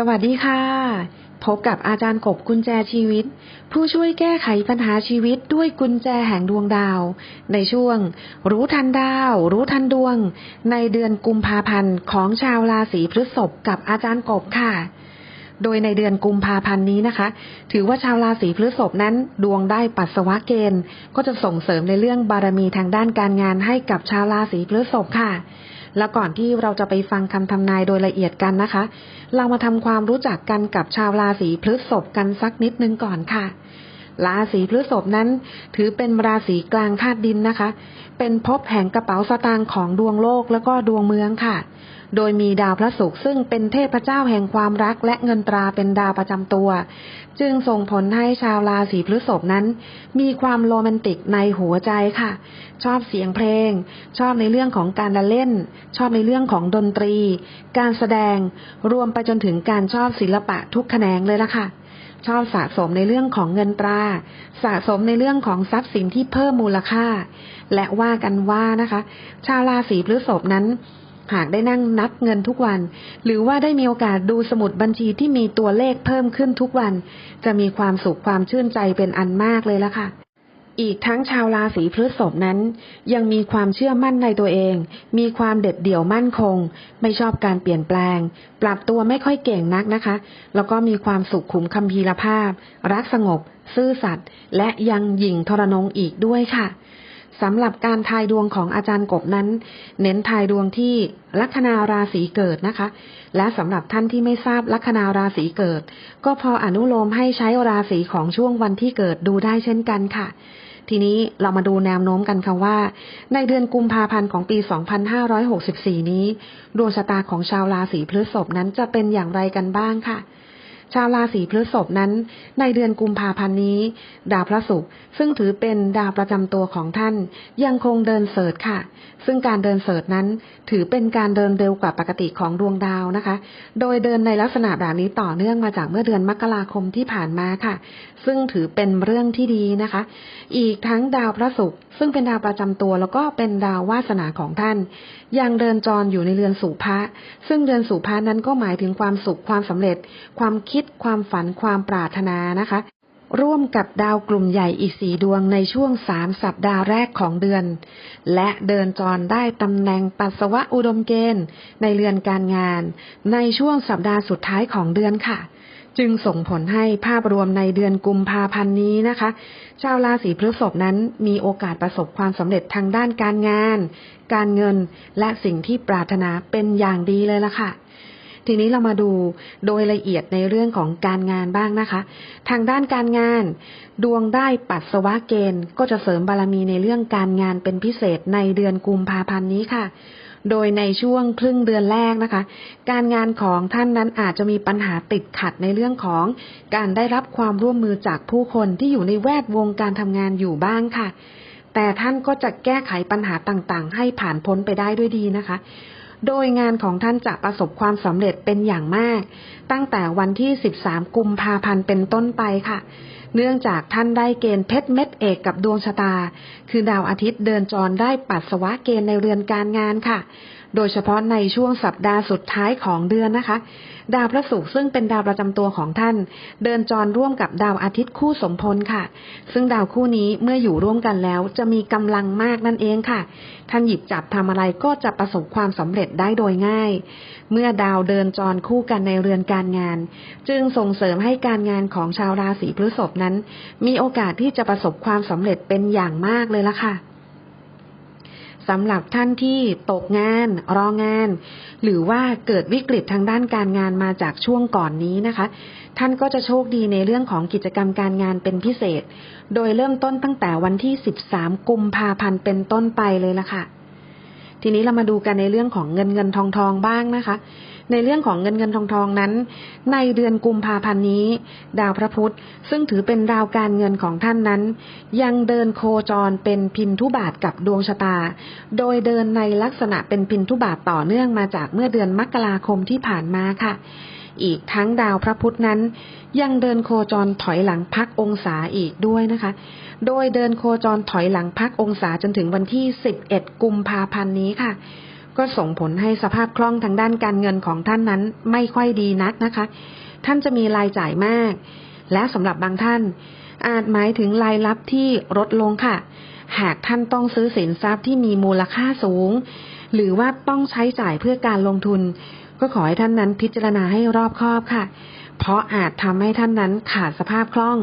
สวัสดีค่ะ พบกับอาจารย์กบกุญแจชีวิต ผู้ช่วยแก้ไขปัญหาชีวิตด้วยกุญแจแห่งดวงดาว ในช่วง รู้ทันดาว รู้ทันดวง ในเดือนกุมภาพันธ์ของชาวราศีพฤษภกับอาจารย์กบค่ะ โดยในเดือนกุมภาพันธ์นี้นะคะ ถือว่าชาวราศีพฤษภนั้นดวงได้ปัสสาวะเกณฑ์ ก็จะส่งเสริมในเรื่องบารมีทางด้านการงานให้กับชาวราศีพฤษภค่ะ แล้วก่อนที่เราจะไปฟังคำทำนายโดยละเอียดกันนะคะ เรามาทำความรู้จักกันกับชาวราศีพฤษภกันสักนิดนึงก่อนค่ะ ราศีพฤษภนั้น ถือเป็นราศีกลางธาตุดินนะคะ เป็นภพแห่งกระเป๋าสตางค์ของดวงโลกแล้วก็ดวงเมืองค่ะ โดยมีดาวพระศุกร์ซึ่งเป็นเทพเจ้าแห่งความรักและเงินตราเป็นดาวประจำตัว จึงส่งผลให้ชาวราศีพฤษภนั้น มีความโรแมนติกในหัวใจค่ะ ชอบเสียงเพลง ชอบในเรื่องของการละเล่น ชอบในเรื่องของดนตรี การแสดงรวมไปจนถึงการชอบศิลปะทุกแขนงเลยละค่ะชอบสะสมในเรื่องของเงินตรา สะสมในเรื่องของทรัพย์สินที่เพิ่มมูลค่า และว่ากันว่านะคะ ชาวราศีพฤษภนั้น หากได้นั่งนับเงินทุกวัน หรือว่าได้มีโอกาสดูสมุดบัญชีที่มีตัวเลขเพิ่มขึ้นทุกวัน จะมีความสุขความชื่นใจเป็นอันมากเลยละค่ะอีกทั้งชาวราศีพฤษภนั้น ยังมีความเชื่อมั่นในตัวเอง มีความเด็ดเดี่ยวมั่นคง ไม่ชอบการเปลี่ยนแปลง ปรับตัวไม่ค่อยเก่งนักนะคะ แล้วก็มีความสุขขุมคัมภีรภาพ รักสงบ ซื่อสัตย์และยังหยิ่งทรนงอีกด้วยค่ะ สำหรับการทายดวงของอาจารย์กบนั้น เน้นทายดวงที่ลัคนาราศีเกิดนะคะ และสำหรับท่านที่ไม่ทราบลัคนาราศีเกิด ก็พออนุโลมให้ใช้ราศีของช่วงวันที่เกิดดูได้เช่นกันค่ะ ทีนี้เรามาดูแนวโน้มกันค่ะว่า ในเดือนกุมภาพันธ์ของปี 2564 นี้ ดวงชะตาของชาวราศีพฤษภนั้นจะเป็นอย่างไรกันบ้างค่ะ ชาวราศีพฤษภนั้น ในเดือนกุมภาพันธ์นี้ ดาวพระศุกร์ซึ่งถือเป็นดาวประจำตัวของท่าน ยังคงเดินเสริฐค่ะ ซึ่งการเดินเสริฐนั้น ถือเป็นการเดินเร็วกว่าปกติของดวงดาวนะคะ โดยเดินในลักษณะแบบนี้ต่อเนื่องมาจากเมื่อเดือนมกราคมที่ผ่านมาค่ะ ซึ่งถือเป็นเรื่องที่ดีนะคะ อีกทั้งดาวพระศุกร์ซึ่งเป็นดาวประจำตัวแล้วก็เป็นดาววาสนาของท่าน ยังเดินจรอยู่ในเรือนสู่พะซึ่งเรือนสู่พะนั้นก็หมายถึงความสุขความสำเร็จความคิดความฝันความปรารถนานะคะ ร่วมกับดาวกลุ่มใหญ่อีกสี่ดวงในช่วงสามสัปดาห์แรกของเดือน และเดินจรได้ตำแหน่งปัสสาวะอุดมเกณฑ์ ในเรือนการงาน ในช่วงสัปดาห์สุดท้ายของเดือนค่ะจึงส่งผลให้ภาพรวมในเดือนกุมภาพันธ์นี้นะคะ ชาวราศีพฤษภนั้นมีโอกาสประสบความสำเร็จทางด้านการงาน การเงินและสิ่งที่ปรารถนาเป็นอย่างดีเลยล่ะค่ะ ทีนี้เรามาดูโดยละเอียดในเรื่องของการงานบ้างนะคะ ทางด้านการงาน ดวงได้ปัสสาวะเกณฑ์ ก็จะเสริมบารมีในเรื่องการงานเป็นพิเศษในเดือนกุมภาพันธ์นี้ค่ะ โดยในช่วงครึ่งเดือนแรกนะคะ การงานของท่านนั้นอาจจะมีปัญหาติดขัดในเรื่องของการได้รับความร่วมมือจากผู้คนที่อยู่ในแวดวงการทำงานอยู่บ้างค่ะแต่ท่านก็จะแก้ไขปัญหาต่างๆ ให้ผ่านพ้นไปได้ด้วยดีนะคะ โดยงานของท่านจะประสบความสำเร็จเป็นอย่างมาก ตั้งแต่วันที่ 13 กุมภาพันธ์เป็นต้นไปค่ะ เนื่องจากท่านได้เกณฑ์เพชรเม็ดเอกกับดวงชะตา คือดาวอาทิตย์เดินจรได้ปัสสาวะเกณฑ์ในเรือนการงานค่ะ โดยเฉพาะในช่วงสัปดาห์สุดท้ายของเดือนนะคะ ดาวพระศุกร์ซึ่งเป็นดาวประจำตัวของท่าน เดินจรร่วมกับดาวอาทิตย์คู่สมพลค่ะ ซึ่งดาวคู่นี้เมื่ออยู่ร่วมกันแล้ว จะมีกำลังมากนั่นเองค่ะ ท่านหยิบจับทำอะไรก็จะประสบความสำเร็จได้โดยง่าย เมื่อดาวเดินจรคู่กันในเรือนการงาน จึงส่งเสริมให้การงานของชาวราศีพฤษภนั้น มีโอกาสที่จะประสบความสำเร็จเป็นอย่างมากเลยล่ะค่ะ สำหรับท่านที่ตกงาน รองาน หรือว่าเกิดวิกฤตทางด้านการงานมาจากช่วงก่อนนี้นะคะ ท่านก็จะโชคดีในเรื่องของกิจกรรมการงานเป็นพิเศษ โดยเริ่มต้นตั้งแต่วันที่ 13 กุมภาพันธ์เป็นต้นไปเลยละค่ะ ทีนี้เรามาดูกันในเรื่องของเงินเงินทองทองบ้างนะคะ ในเรื่องของเงินเงินทองทองนั้น ในเดือนกุมภาพันธ์นี้ ดาวพระพุธซึ่งถือเป็นดาวการเงินของท่านนั้น ยังเดินโคจรเป็นพินทุบาทกับดวงชะตา โดยเดินในลักษณะเป็นพินทุบาทต่อเนื่องมาจากเมื่อเดือนมกราคมที่ผ่านมาค่ะอีกทั้งดาวพระพุธนั้น ยังเดินโคจรถอยหลังพักองศาอีกด้วยนะคะ โดยเดินโคจรถอยหลังพักองศาจนถึงวันที่ 11 กุมภาพันธ์นี้ค่ะ ก็ส่งผลให้สภาพคล่องทางด้านการเงินของท่านนั้นไม่ค่อยดีนักนะคะ ท่านจะมีรายจ่ายมาก และสำหรับบางท่าน อาจหมายถึงรายรับที่ลดลงค่ะ หากท่านต้องซื้อสินทรัพย์ที่มีมูลค่าสูง หรือว่าต้องใช้จ่ายเพื่อการลงทุน ก็ขอให้ท่านนั้นพิจารณาให้รอบคอบค่ะ เพราะอาจทำให้ท่านนั้นขาดสภาพคล่อง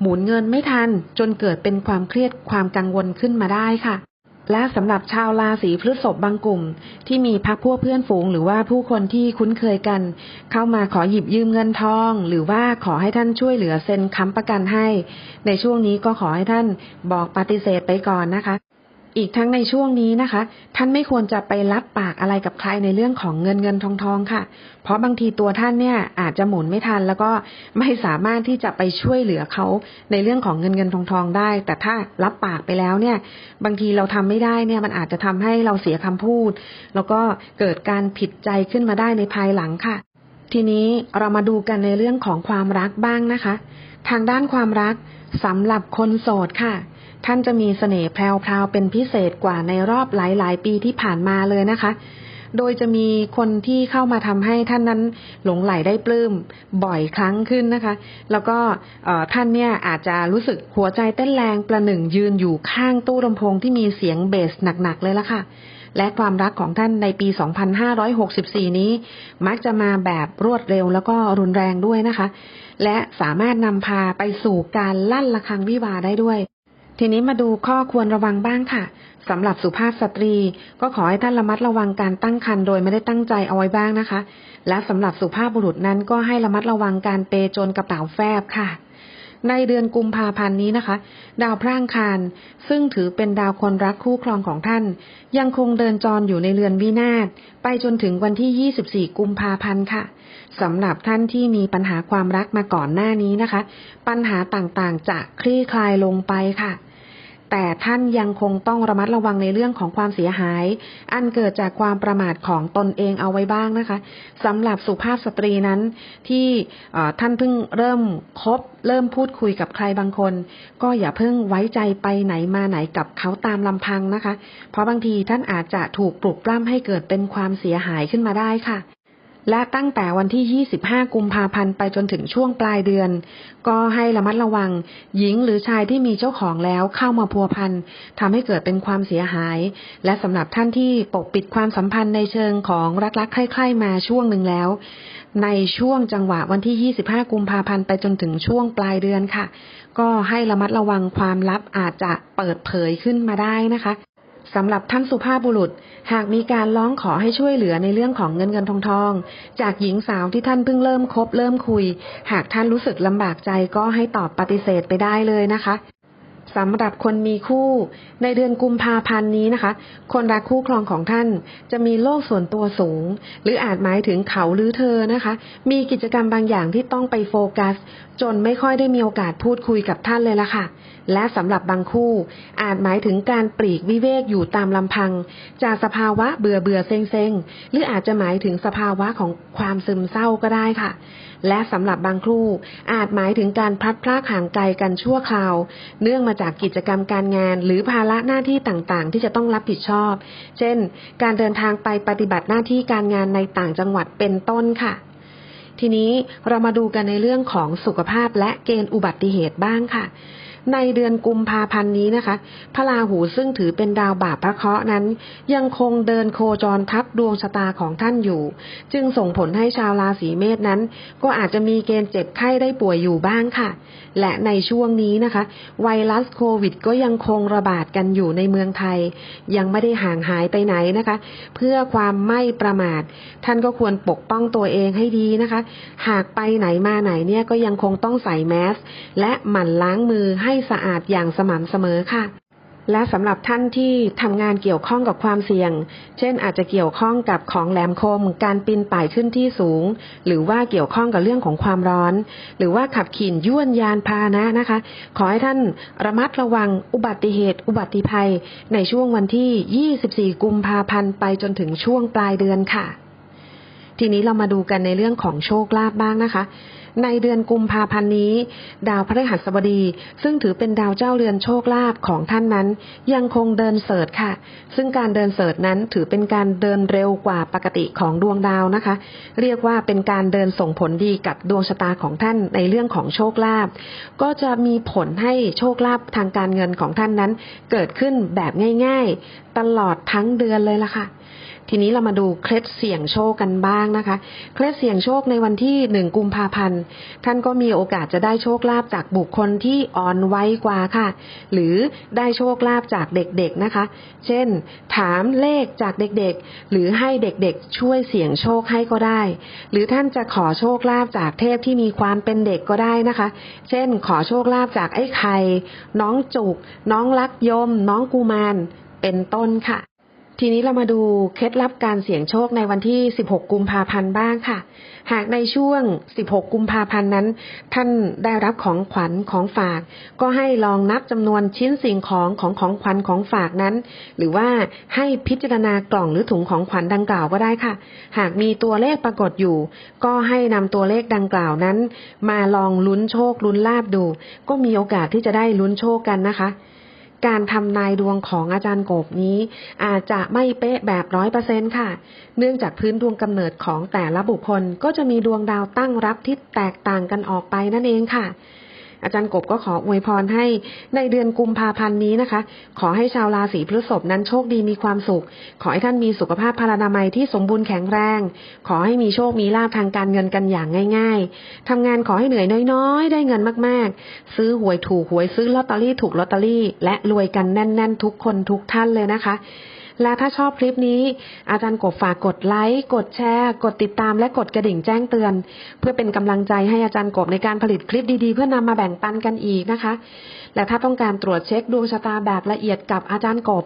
หมุนเงินไม่ทันจนเกิดเป็นความเครียดความกังวลขึ้นมาได้ค่ะ และสำหรับชาวราศีพฤษภบางกลุ่ม ที่มีพักพวกเพื่อนฝูง หรือว่าผู้คนที่คุ้นเคยกัน เข้ามาขอหยิบยืมเงินทอง หรือว่าขอให้ท่านช่วยเหลือเซ็นค้ำประกันให้ ในช่วงนี้ก็ขอให้ท่านบอกปฏิเสธไปก่อนนะคะ อีกทั้งในช่วงนี้นะคะ ท่านไม่ควรจะไปรับปากอะไรกับใครในเรื่องของเงินเงินทองทองค่ะ เพราะบางทีตัวท่านเนี่ยอาจจะหมุนไม่ทัน แล้วก็ไม่สามารถที่จะไปช่วยเหลือเขาในเรื่องของเงินเงินทองทองได้ แต่ถ้ารับปากไปแล้วเนี่ย บางทีเราทำไม่ได้เนี่ยมันอาจจะทำให้เราเสียคำพูด แล้วก็เกิดการผิดใจขึ้นมาได้ในภายหลังค่ะ ทีนี้เรามาดูกันในเรื่องของความรักบ้างนะคะ ทางด้านความรักสำหรับคนโสดค่ะ ท่านจะมีเสน่ห์แพรวๆเป็นพิเศษกว่าในรอบหลาย ๆ ปีที่ผ่านมาเลยนะคะ โดยจะมีคนที่เข้ามาทำให้ท่านนั้นหลงไหลได้ปลื้มบ่อยครั้งขึ้นนะคะ แล้วก็ท่านเนี่ยอาจจะรู้สึกหัวใจเต้นแรงประหนึ่งยืนอยู่ข้างตู้ลำโพงที่มีเสียงเบสหนัก ๆ เลยละค่ะและความรักของท่านในปี 2564 นี้ มักจะมาแบบรวดเร็วแล้วก็รุนแรงด้วยนะคะ และสามารถนำพาไปสู่การลั่นระฆังวิวาได้ด้วย ทีนี้มาดูข้อควรระวังบ้างค่ะสำหรับสุภาพสตรี ก็ขอให้ท่านระมัดระวังการตั้งครรภ์โดยไม่ได้ตั้งใจเอาไว้บ้างนะคะ และสำหรับสุภาพบุรุษนั้นก็ให้ระมัดระวังการเปจรกระเป๋าแฟบค่ะ ในเดือนกุมภาพันธ์นี้นะคะ ดาวพร่างคารซึ่งถือเป็นดาวคนรักคู่ครองของท่าน ยังคงเดินจรอยู่ในเรือนวินาศไปจนถึงวันที่ 24 กุมภาพันธ์ค่ะสำหรับท่านที่มีปัญหาความรักมาก่อนหน้านี้นะคะ ปัญหาต่างๆจะคลี่คลายลงไปค่ะ แต่ท่านยังคงต้องระมัดระวังในเรื่องของความเสียหาย อันเกิดจากความประมาทของตนเองเอาไว้บ้างนะคะสำหรับสุภาพสตรีนั้นที่ท่านเพิ่งเริ่มคบเริ่มพูดคุยกับใครบางคน ก็อย่าเพิ่งไว้ใจไปไหนมาไหนกับเขาตามลำพังนะคะ เพราะบางทีท่านอาจจะถูกปลุกปล้ำให้เกิดเป็นความเสียหายขึ้นมาได้ค่ะ และตั้งแต่วันที่ 25 กุมภาพันธ์ไปจนถึงช่วงปลายเดือน ก็ให้ระมัดระวัง หญิงหรือชายที่มีเจ้าของแล้วเข้ามาพัวพันทำให้เกิดเป็นความเสียหาย และสำหรับท่านที่ปกปิดความสัมพันธ์ในเชิงของรักๆใคร่ๆมาช่วงหนึ่งแล้ว ในช่วงจังหวะวันที่ 25 กุมภาพันธ์ไปจนถึงช่วงปลายเดือนค่ะ ก็ให้ระมัดระวังความลับอาจจะเปิดเผยขึ้นมาได้นะคะ สำหรับท่านสุภาพบุรุษ หากมีการร้องขอให้ช่วยเหลือในเรื่องของเงินเงินทองทอง จากหญิงสาวที่ท่านเพิ่งเริ่มคบเริ่มคุย หากท่านรู้สึกลำบากใจก็ให้ตอบปฏิเสธไปได้เลยนะคะ สำหรับคนมีคู่ ในเดือนกุมภาพันธ์นี้นะคะ คนรักคู่ครองของท่านจะมีโลกส่วนตัวสูง หรืออาจหมายถึงเขาหรือเธอนะคะ มีกิจกรรมบางอย่างที่ต้องไปโฟกัส จนไม่ค่อยได้มีโอกาสพูดคุยกับท่านเลยละค่ะ และสำหรับบางคู่ อาจหมายถึงการปลีกวิเวกอยู่ตามลำพัง จากสภาวะเบื่อเบื่อเซ็งเซ็งหรืออาจจะหมายถึงสภาวะของความซึมเศร้าก็ได้ค่ะ และสำหรับบางคู่อาจหมายถึงการพลัดพรากห่างไกลกันชั่วคราว เนื่องมาจากกิจกรรมการงาน หรือภาระหน้าที่ต่างๆ ที่จะต้องรับผิดชอบ เช่น การเดินทางไปปฏิบัติหน้าที่การงานในต่างจังหวัดเป็นต้นค่ะ ทีนี้เรามาดูกันในเรื่องของสุขภาพและเกณฑ์อุบัติเหตุบ้างค่ะ ในเดือนกุมภาพันธ์นี้นะคะ พระราหูซึ่งถือเป็นดาวบาปพระเคราะห์นั้น ยังคงเดินโคจรทับดวงชะตาของท่านอยู่ จึงส่งผลให้ชาวราศีเมษนั้น ก็อาจจะมีเกณฑ์เจ็บไข้ได้ป่วยอยู่บ้างค่ะ และในช่วงนี้นะคะ ไวรัสโควิด ก็ยังคงระบาดกันอยู่ในเมืองไทย ยังไม่ได้ห่างหายไปไหนนะคะ เพื่อความไม่ประมาท ท่านก็ควรปกป้องตัวเองให้ดีนะคะ หากไปไหนมาไหนเนี่ยก็ยังคงต้องใส่แมสและหมั่นล้างมือให้ให้สะอาดอย่างสม่ำเสมอค่ะ และสำหรับท่านที่ทำงานเกี่ยวข้องกับความเสี่ยง เช่น อาจจะเกี่ยวข้องกับของแหลมคม การปีนป่ายขึ้นที่สูง หรือว่าเกี่ยวข้องกับเรื่องของความร้อน หรือว่าขับขี่ยวดยานพาหนะนะคะ ขอให้ท่านระมัดระวังอุบัติเหตุ อุบัติภัย ในช่วงวันที่ 24 กุมภาพันธ์ไปจนถึงช่วงปลายเดือนค่ะทีนี้เรามาดูกันในเรื่องของโชคลาภบ้างนะคะ ในเดือนกุมภาพันธ์นี้ ดาวพฤหัสบดี ซึ่งถือเป็นดาวเจ้าเรือนโชคลาภของท่านนั้น ยังคงเดินเสริฐค่ะ ซึ่งการเดินเสริฐนั้นถือเป็นการเดินเร็วกว่าปกติของดวงดาวนะคะ เรียกว่าเป็นการเดินส่งผลดีกับดวงชะตาของท่านในเรื่องของโชคลาภก็จะมีผลให้โชคลาภทางการเงินของท่านนั้น เกิดขึ้นแบบง่าย ๆ ตลอดทั้งเดือนเลยล่ะค่ะ ทีนี้เรามาดูเคล็ดเสี่ยงโชคกันบ้างนะคะ เคล็ดเสี่ยงโชคในวันที่หนึ่งกุมภาพันธ์ ท่านก็มีโอกาสจะได้โชคลาภจากบุคคลที่อ่อนวัยกว่าค่ะ หรือได้โชคลาภจากเด็กๆนะคะ เช่น ถามเลขจากเด็กๆ หรือให้เด็กๆช่วยเสี่ยงโชคให้ก็ได้ หรือท่านจะขอโชคลาภจากเทพที่มีความเป็นเด็กก็ได้นะคะ เช่น ขอโชคลาภจากไอ้ไข่น้องจุก น้องลักยม น้องกุมารเป็นต้นค่ะ ทีนี้เรามาดูเคล็ดลับการเสี่ยงโชคในวันที่ 16 กุมภาพันธ์บ้างค่ะ หากในช่วง 16 กุมภาพันธ์นั้น ท่านได้รับของขวัญของฝาก ก็ให้ลองนับจำนวนชิ้นสิ่งของของของขวัญของฝากนั้น หรือว่าให้พิจารณากล่องหรือถุงของขวัญดังกล่าวก็ได้ค่ะ หากมีตัวเลขปรากฏอยู่ ก็ให้นำตัวเลขดังกล่าวนั้น มาลองลุ้นโชคลุ้นลาบดู ก็มีโอกาสที่จะได้ลุ้นโชคกันนะคะ การทำนายดวงของอาจารย์กบนี้ อาจจะไม่เป๊ะแบบร้อยเปอร์เซ็นค่ะ เนื่องจากพื้นดวงกำเนิดของแต่ละบุคคลก็จะมีดวงดาวตั้งรับที่แตกต่างกันออกไปนั่นเองค่ะ อาจารย์กบก็ขออวยพรให้ในเดือนกุมภาพันธ์นี้นะคะ ขอให้ชาวราศีพฤษภนั้นโชคดีมีความสุข ขอให้ท่านมีสุขภาพพลานามัยที่สมบูรณ์แข็งแรง ขอให้มีโชคมีลาภทางการเงินกันอย่างง่าย ๆทำงานขอให้เหนื่อยน้อยๆ ได้เงินมากๆ ซื้อหวยถูกหวยซื้อลอตเตอรี่ถูกลอตเตอรี่ และรวยกันแน่น ๆ ทุกคนทุกท่านเลยนะคะ และถ้าชอบคลิปนี้ อาจารย์กบฝากกดไลค์กดแชร์ กดติดตามและกดกระดิ่งแจ้งเตือน เพื่อเป็นกำลังใจให้อาจารย์กบในการผลิตคลิปดีๆ เพื่อนำมาแบ่งปันกันอีกนะคะ และถ้าต้องการตรวจเช็คดวงชะตาแบบละเอียดกับอาจารย์กบ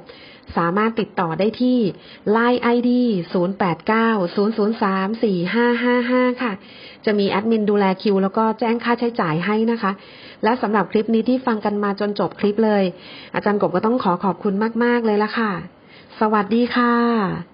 สามารถติดต่อได้ที่ Line ID 0890034555 ค่ะ จะมีแอดมินดูแลคิว แล้วก็แจ้งค่าใช้จ่ายให้นะคะ และสำหรับคลิปนี้ที่ฟังกันมาจนจบคลิปเลย อาจารย์กบก็ต้องขอขอบคุณมาก ๆ เลยละค่ะ สวัสดีค่ะ